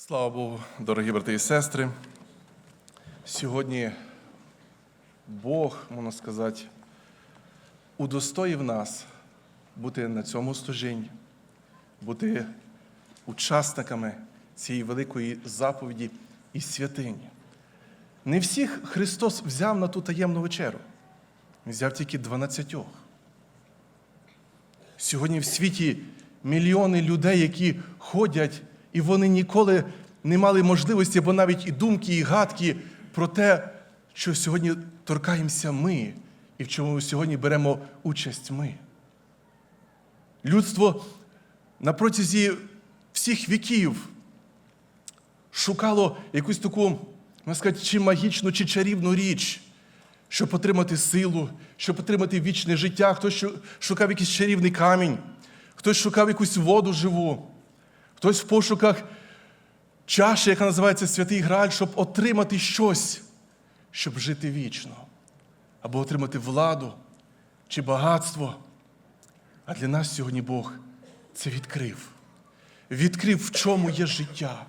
Слава Богу, дорогі брати і сестри. Сьогодні Бог, можна сказати, удостоїв нас бути на цьому служінні, бути учасниками цієї великої заповіді і святині. Не всіх Христос взяв на ту таємну вечеру. Він взяв тільки дванадцятьох. Сьогодні в світі мільйони людей, які ходять, і вони ніколи не мали можливості, або навіть і думки, і гадки про те, що сьогодні торкаємося ми, і в чому сьогодні беремо участь ми. Людство на протязі всіх віків шукало якусь таку, можна сказати, чи магічну, чи чарівну річ, щоб отримати силу, щоб отримати вічне життя. Хтось шукав якийсь чарівний камінь, хтось шукав якусь воду живу, хтось в пошуках чаші, яка називається Святий Грааль, щоб отримати щось, щоб жити вічно, або отримати владу чи багатство. А для нас сьогодні Бог це відкрив. Відкрив, в чому є життя,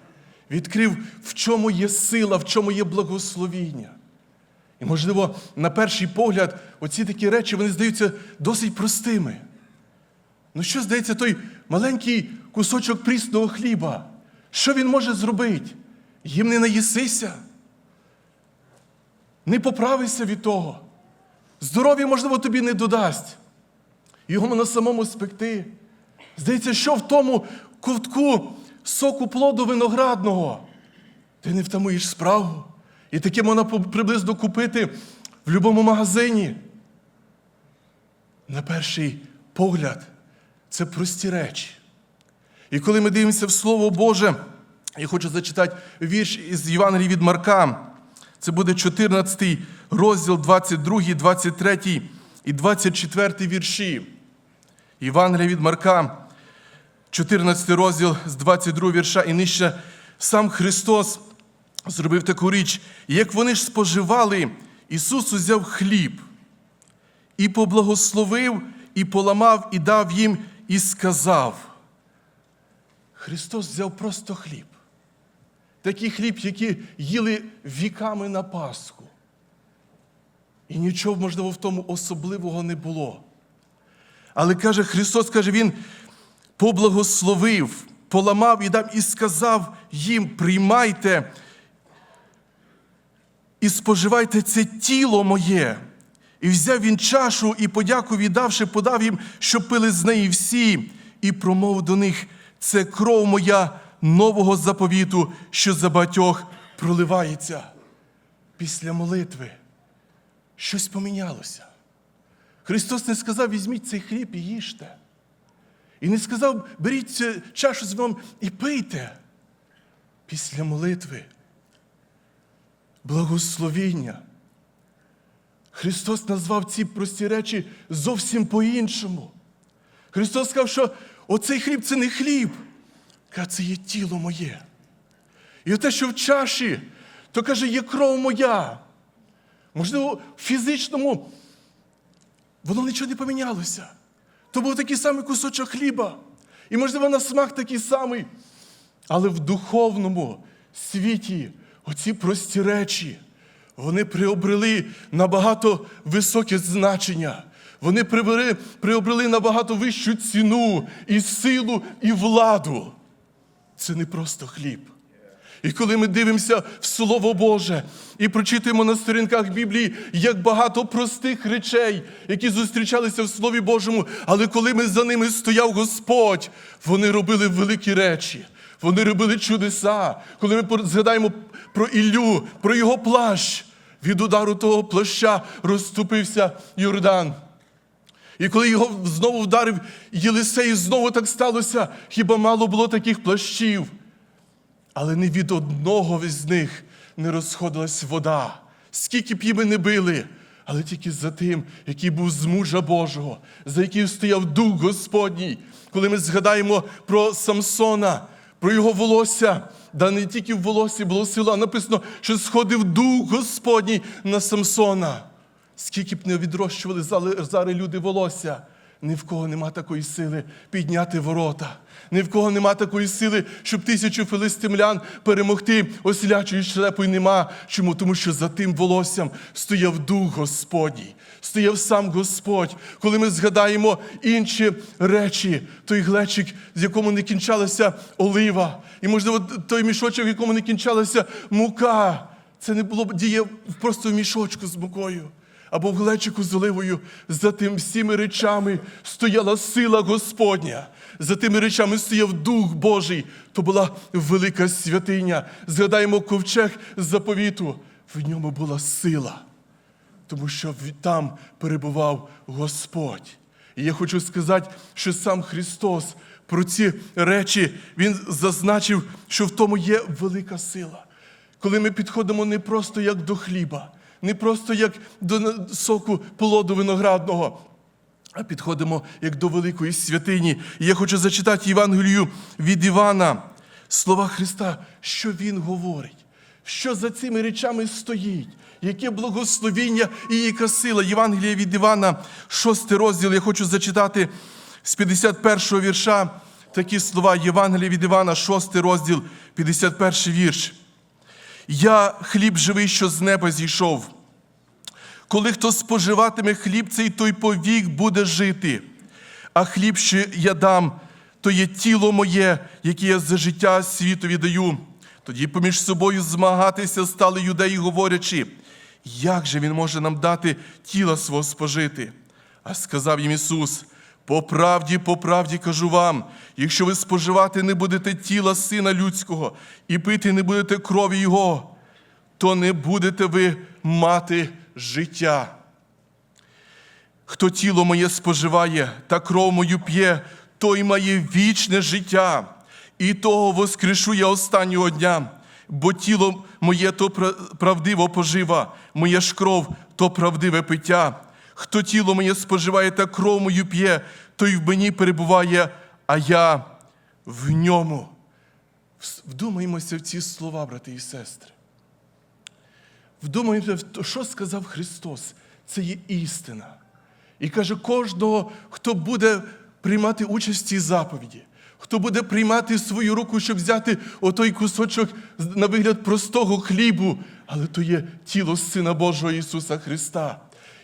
відкрив, в чому є сила, в чому є благословіння. І, можливо, на перший погляд, оці такі речі вони здаються досить простими. Ну що здається, той маленький кусочок прісного хліба? Що він може зробити? Їм не наїсися, не поправися від того. Здоров'я, можливо, тобі не додасть. Його можна самому спекти. Здається, що в тому ковтку соку плоду виноградного. Ти не втамуєш справу. І таке можна приблизно купити в будь-якому магазині. На перший погляд, це прості речі. І коли ми дивимося в Слово Боже, я хочу зачитати вірш із Євангелії від Марка. Це буде 14 розділ, 22, 23 і 24 вірші. Євангелія від Марка, 14 розділ з 22 вірша і нижче сам Христос зробив таку річ. Як вони ж споживали, Ісус узяв хліб і поблагословив, і поламав, і дав їм, і сказав. Христос взяв просто хліб. Такий хліб, який їли віками на Пасху. І нічого, можливо, в тому особливого не було. Але каже, Христос каже, Він поблагословив, поламав і дав, і сказав їм: приймайте і споживайте це тіло моє. І взяв він чашу і подяку віддавши, подав їм, щоб пили з неї всі, і промов до них: це кров моя нового заповіту, що за батьох проливається. Після молитви щось помінялося. Христос не сказав, візьміть цей хліб і їжте. І не сказав, беріть цю чашу з вами і пийте. Після молитви благословіння. Христос назвав ці прості речі зовсім по-іншому. Христос сказав, що оцей хліб це не хліб, каже, це є тіло моє. І те, що в чаші, то каже, є кров моя. Можливо, в фізичному воно нічого не помінялося. То був такий самий кусочок хліба. І, можливо, на смак такий самий. Але в духовному світі оці прості речі, вони приобрели набагато високе значення. Вони приобрели, приобрели набагато вищу ціну і силу, і владу. Це не просто хліб. І коли ми дивимося в Слово Боже і прочитуємо на сторінках Біблії, як багато простих речей, які зустрічалися в Слові Божому, але коли ми за ними стояв Господь, вони робили великі речі, вони робили чудеса. Коли ми згадаємо про Іллю, про його плащ, від удару того плаща розступився Йордан. І коли його знову вдарив Єлисей, знову так сталося, хіба мало було таких плащів? Але не від одного з них не розходилась вода. Скільки б їми не били, але тільки за тим, який був з мужа Божого, за яким стояв Дух Господній. Коли ми згадаємо про Самсона, про його волосся, да не тільки в волосі було сила, написано, що сходив Дух Господній на Самсона. Скільки б не відрощували зари люди волосся, Ні в кого нема такої сили підняти ворота. Ні в кого нема такої сили, щоб тисячу филистимлян перемогти. Ослячої шелепою нема. Чому? Тому що за тим волоссям стояв дух Господній, стояв сам Господь. Коли ми згадаємо інші речі, той глечик, з якому не кінчалася олива, і, можливо, той мішочок, в якому не кінчалася мука. Це не було б діє просто в мішочку з мукою або в глечику з оливою. За тим всіми речами стояла сила Господня. За тими речами стояв Дух Божий. То була велика святиня. Згадаємо ковчег заповіту. В ньому була сила, тому що там перебував Господь. І я хочу сказати, що сам Христос про ці речі Він зазначив, що в тому є велика сила. Коли ми підходимо не просто як до хліба, не просто як до соку плоду виноградного, а підходимо як до великої святині. І я хочу зачитати Євангелію від Івана, слова Христа, що Він говорить, що за цими речами стоїть, яке благословіння і яка сила. Євангелія від Івана, шостий розділ. Я хочу зачитати з 51-го вірша такі слова. Євангелія від Івана, шостий розділ, 51 вірш. Я хліб живий, що з неба зійшов. Коли хто споживатиме хліб цей, той повік буде жити. А хліб, що я дам, то є тіло моє, яке я за життя світові даю. Тоді поміж собою змагатися стали юдеї, говорячи, як же він може нам дати тіла свого спожити? А сказав їм Ісус: по правді, по правді кажу вам, якщо ви споживати не будете тіла Сина Людського і пити не будете крові Його, то не будете ви мати життя. Хто тіло моє споживає та кров мою п'є, той має вічне життя, і того воскрешу я останнього дня, бо тіло моє то пра- правдиво пожива, моя ж кров то правдиве пиття. Хто тіло моє споживає та кров мою п'є, той в мені перебуває, а я в ньому. Вдумаємося в ці слова, брати і сестри. Вдумаємося в те, що сказав Христос. Це є істина. І каже, кожного, хто буде приймати участь в цій заповіді, хто буде приймати свою руку, щоб взяти отой кусочок на вигляд простого хлібу, але то є тіло Сина Божого Ісуса Христа.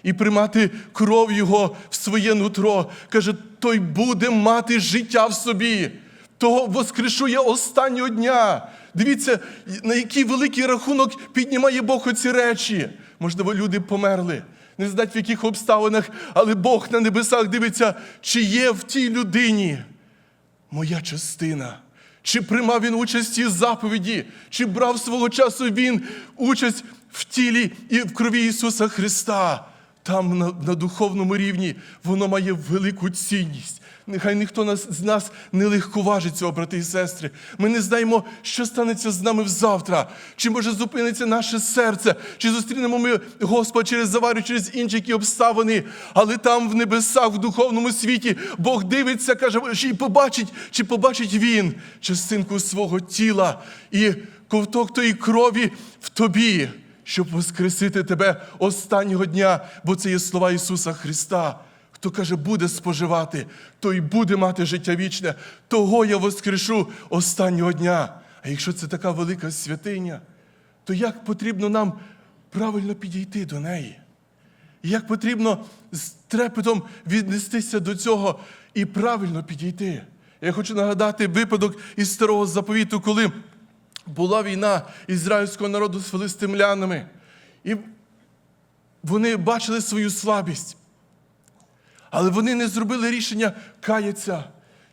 І приймати кров Його в своє нутро, каже, той буде мати життя в собі. Того воскрешує останнього дня. Дивіться, на який великий рахунок піднімає Бог оці речі. Можливо, люди померли, не знать в яких обставинах, але Бог на небесах дивиться, чи є в тій людині моя частина. Чи приймав він участь цій заповіді, чи брав свого часу він участь в тілі і в крові Ісуса Христа. Там на, на духовному рівні воно має велику цінність. Нехай ніхто нас, з нас не легковажить цього, брати і сестри. Ми не знаємо, що станеться з нами завтра. Чи може зупиниться наше серце, чи зустрінемо ми Господа через заварю, через інші які обставини. Але там в небесах, в духовному світі, Бог дивиться, каже, чи побачить, чи побачить він частинку свого тіла і ковток тої крові в тобі щоб воскресити тебе останнього дня, бо це є слова Ісуса Христа. Хто каже, буде споживати, той буде мати життя вічне, того я воскрешу останнього дня. А якщо це така велика святиня, то як потрібно нам правильно підійти до неї? Як потрібно з трепетом віднестися до цього і правильно підійти? Я хочу нагадати випадок із старого заповіту, коли була війна ізраїльського народу з филистимлянами. І вони бачили свою слабість. Але вони не зробили рішення каятися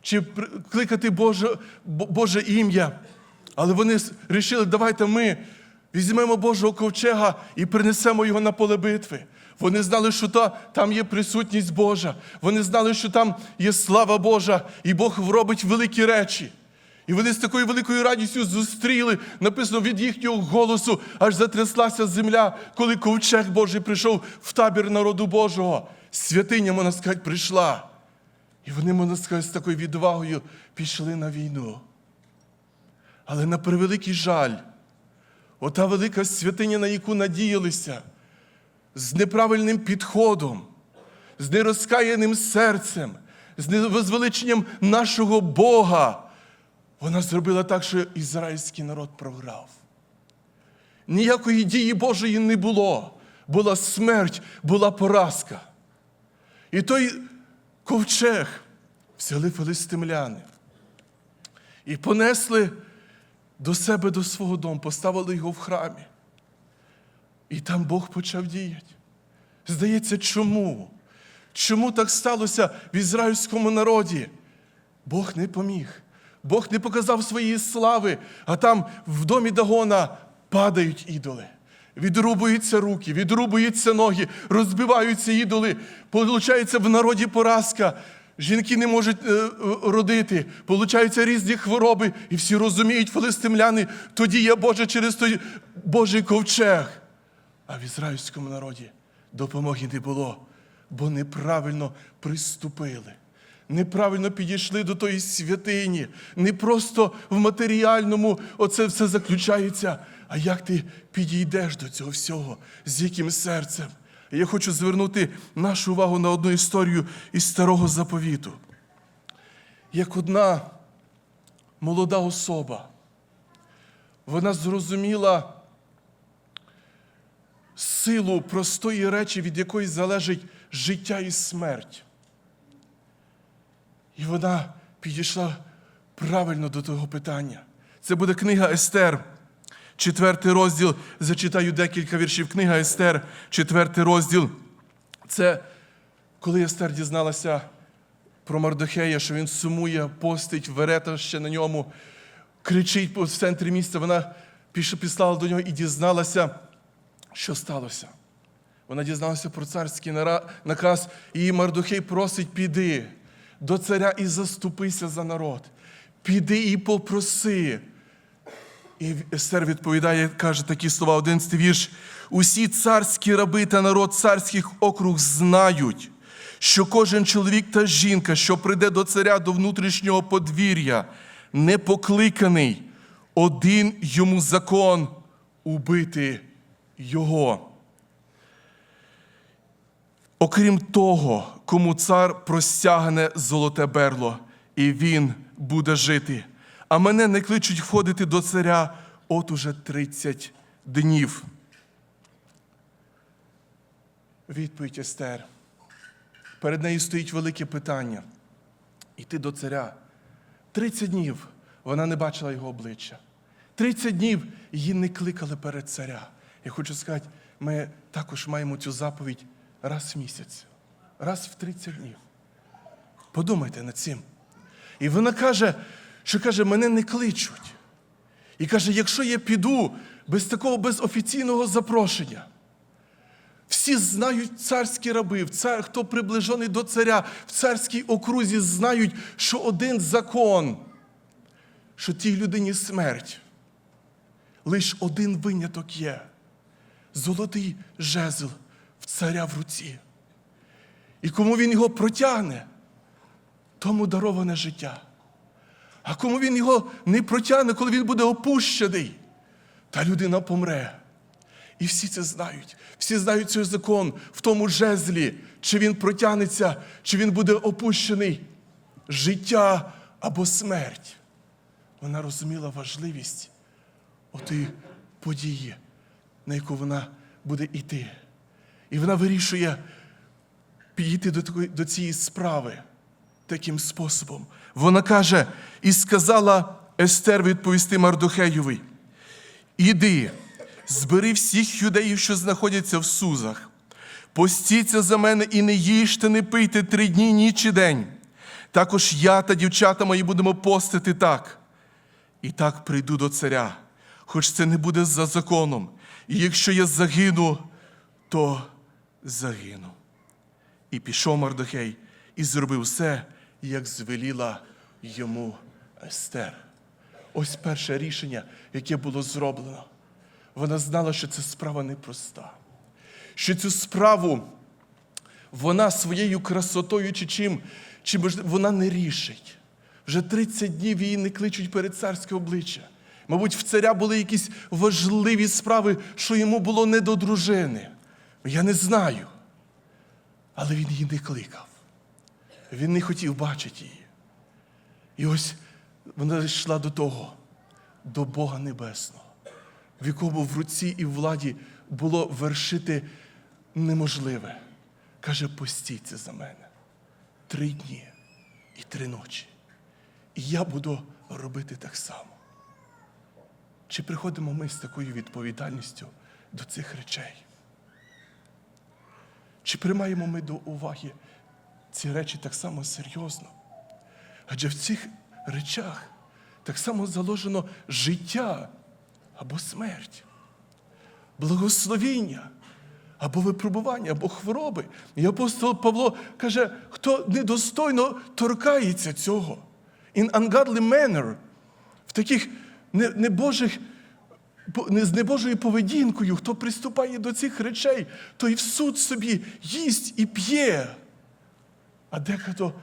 чи кликати Боже, Боже ім'я. Але вони вирішили, давайте ми візьмемо Божого ковчега і принесемо його на поле битви. Вони знали, що та, там є присутність Божа. Вони знали, що там є слава Божа, і Бог робить великі речі. І вони з такою великою радістю зустріли, написано від їхнього голосу, аж затряслася земля, коли ковчег Божий прийшов в табір народу Божого. Святиня, можна сказати, прийшла. І вони, можна сказати, з такою відвагою пішли на війну. Але на превеликий жаль, ота велика святиня, на яку надіялися, з неправильним підходом, з нерозкаяним серцем, з возвеличенням нашого Бога, вона зробила так, що ізраїльський народ програв. Ніякої дії Божої не було. Була смерть, була поразка. І той ковчег взяли филистимляни і понесли до себе до свого дому, поставили його в храмі. І там Бог почав діяти. Здається, чому? Чому так сталося в ізраїльському народі? Бог не поміг. Бог не показав своєї слави, а там в домі Дагона падають ідоли. Відрубуються руки, відрубуються ноги, розбиваються ідоли. Получається в народі поразка. Жінки не можуть е, е, родити, получаються різні хвороби, і всі розуміють, филистимляни, тоді є Боже через той Божий ковчег. А в ізраїльському народі допомоги не було, бо неправильно приступили. Неправильно підійшли до тої святині. Не просто в матеріальному оце все заключається. А як ти підійдеш до цього всього? З яким серцем? Я хочу звернути нашу увагу на одну історію із старого заповіту. Як одна молода особа, вона зрозуміла силу простої речі, від якої залежить життя і смерть. І вона підійшла правильно до того питання. Це буде книга Естер, четвертий розділ. Зачитаю декілька віршів. Книга Естер, четвертий розділ. Це коли Естер дізналася про Мардохея, що він сумує, постить, верета ще на ньому, кричить в центрі міста. Вона післала до нього і дізналася, що сталося. Вона дізналася про царський наказ, і Мардухей просить, піди до царя і заступися за народ. Піди і попроси. І Естер відповідає, каже такі слова, 11 вірш. Усі царські раби та народ царських округ знають, що кожен чоловік та жінка, що прийде до царя до внутрішнього подвір'я, не покликаний, один йому закон убити його. Окрім того, кому цар простягне золоте берло, і він буде жити. А мене не кличуть входити до царя от уже 30 днів. Відповідь Естер. Перед нею стоїть велике питання. Іти до царя. 30 днів вона не бачила його обличчя. 30 днів її не кликали перед царя. Я хочу сказати, ми також маємо цю заповідь раз в місяць, раз в 30 днів. Подумайте над цим. І вона каже, що каже, мене не кличуть. І каже, якщо я піду без такого без офіційного запрошення, всі знають царські раби, цар, хто приближений до царя в царській окрузі, знають, що один закон, що тій людині смерть. Лиш один виняток є золотий жезл в царя в руці. І кому він його протягне, тому дароване життя. А кому він його не протягне, коли він буде опущений, та людина помре. І всі це знають. Всі знають цей закон в тому жезлі, чи він протягнеться, чи він буде опущений. Життя або смерть. Вона розуміла важливість отої події, на яку вона буде йти. І вона вирішує підійти до, до цієї справи таким способом. Вона каже, і сказала Естер відповісти Мардухеєві, іди, збери всіх юдеїв, що знаходяться в Сузах, постіться за мене і не їжте, не пийте три дні, ніч і день. Також я та дівчата мої будемо постити так. І так прийду до царя, хоч це не буде за законом. І якщо я загину, то загину. І пішов Мардохей і зробив все, як звеліла йому Естер. Ось перше рішення, яке було зроблено. Вона знала, що ця справа непроста. Що цю справу вона своєю красотою чи чим, чи вона не рішить. Вже 30 днів її не кличуть перед царське обличчя. Мабуть, в царя були якісь важливі справи, що йому було не до дружини. Я не знаю. Але він її не кликав. Він не хотів бачити її. І ось вона йшла до того, до Бога Небесного, в якому в руці і владі було вершити неможливе. Каже, постійте за мене три дні і три ночі. І я буду робити так само. Чи приходимо ми з такою відповідальністю до цих речей? Чи приймаємо ми до уваги ці речі так само серйозно? Адже в цих речах так само заложено життя або смерть, благословіння або випробування, або хвороби. І апостол Павло каже, хто недостойно торкається цього. In ungodly manner, в таких небожих, не- з небожою поведінкою, хто приступає до цих речей, той в суд собі їсть і п'є. А дехто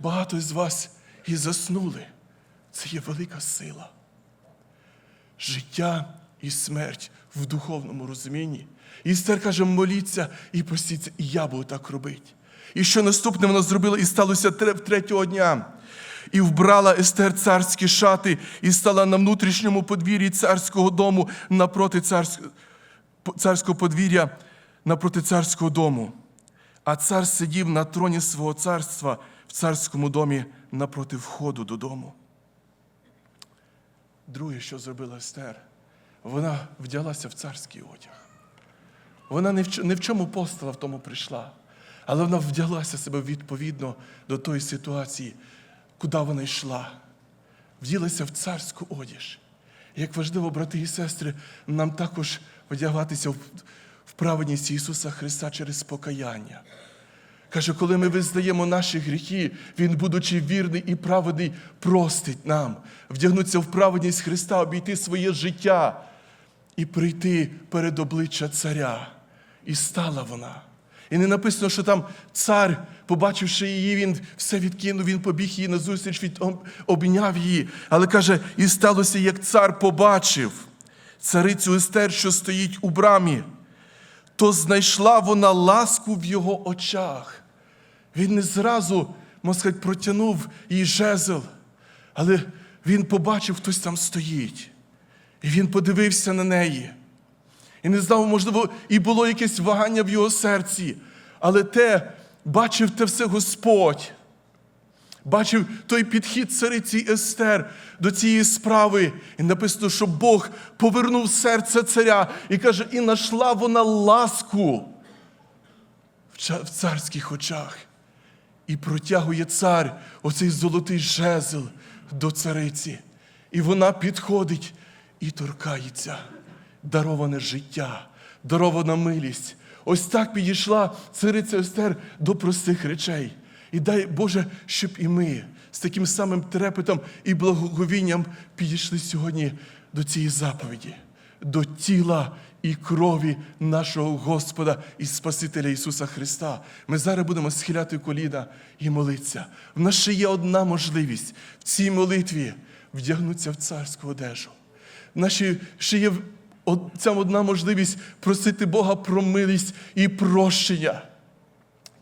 багато з вас і заснули. Це є велика сила. Життя і смерть в духовному розумінні. І Естер каже, моліться і постіться, і я буду так робити. І що наступне вона зробила, і сталося третього дня. І вбрала Естер царські шати, і стала на внутрішньому подвір'ї царського дому напроти царського, царського подвір'я напроти царського дому. А цар сидів на троні свого царства в царському домі напроти входу додому. Друге, що зробила Естер, вона вдялася в царський одяг. Вона не в чому постала в тому прийшла, але вона вдялася себе відповідно до тої ситуації, куди вона йшла. Вділася в царську одіж. Як важливо, брати і сестри, нам також одягатися в, праведність Ісуса Христа через покаяння. Каже, коли ми визнаємо наші гріхи, Він, будучи вірний і праведний, простить нам, вдягнутися в праведність Христа, обійти своє життя і прийти перед обличчя царя. І стала вона. І не написано, що там цар, побачивши її, він все відкинув, він побіг її назустріч, від, об- обійняв її. Але каже, і сталося, як цар побачив царицю Естер, що стоїть у брамі то знайшла вона ласку в його очах. Він не зразу, можна сказати, протягнув їй жезл, але він побачив, хтось там стоїть. І він подивився на неї. І не знав, можливо, і було якесь вагання в його серці, але те, бачив те все Господь. Бачив той підхід цариці Естер до цієї справи. І написано, що Бог повернув серце царя і каже, і знайшла вона ласку в царських очах. І протягує цар оцей золотий жезл до цариці. І вона підходить і торкається. Дароване життя, дарована милість. Ось так підійшла цариця Естер до простих речей. І дай Боже, щоб і ми з таким самим трепетом і благоговінням підійшли сьогодні до цієї заповіді, до тіла і крові нашого Господа і Спасителя Ісуса Христа. Ми зараз будемо схиляти коліна і молитися. В нас ще є одна можливість в цій молитві вдягнутися в царську одежу. В нашій ще є ця одна можливість просити Бога про милість і прощення.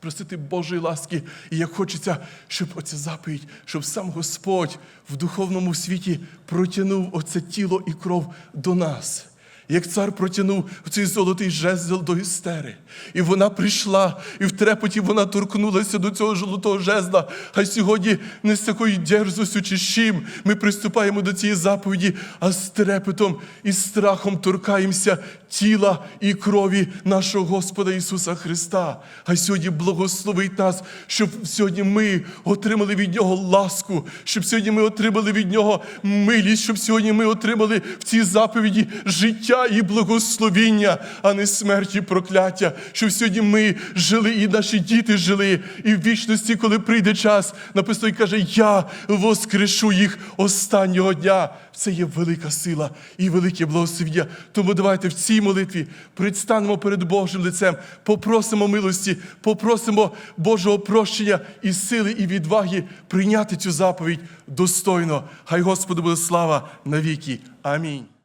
Просити Божої ласки, і як хочеться, щоб оця заповідь, щоб сам Господь в духовному світі протягнув оце тіло і кров до нас. Як цар протягнув цей золотий жезл до Істери. І вона прийшла, і в трепоті вона торкнулася до цього золотого жезла. А сьогодні не з такою дерзостю чи чим ми приступаємо до цієї заповіді, а з трепетом і страхом торкаємося тіла і крові нашого Господа Ісуса Христа. А сьогодні благословить нас, щоб сьогодні ми отримали від Нього ласку, щоб сьогодні ми отримали від Нього милість, щоб сьогодні ми отримали в цій заповіді життя і благословіння, а не смерть і прокляття. Щоб сьогодні ми жили, і наші діти жили, і в вічності, коли прийде час, написано і каже, я воскрешу їх останнього дня. Це є велика сила і велике благословення. Тому давайте в цій молитві предстанемо перед Божим лицем, попросимо милості, попросимо Божого прощення і сили, і відваги прийняти цю заповідь достойно. Хай Господу буде слава навіки. Амінь.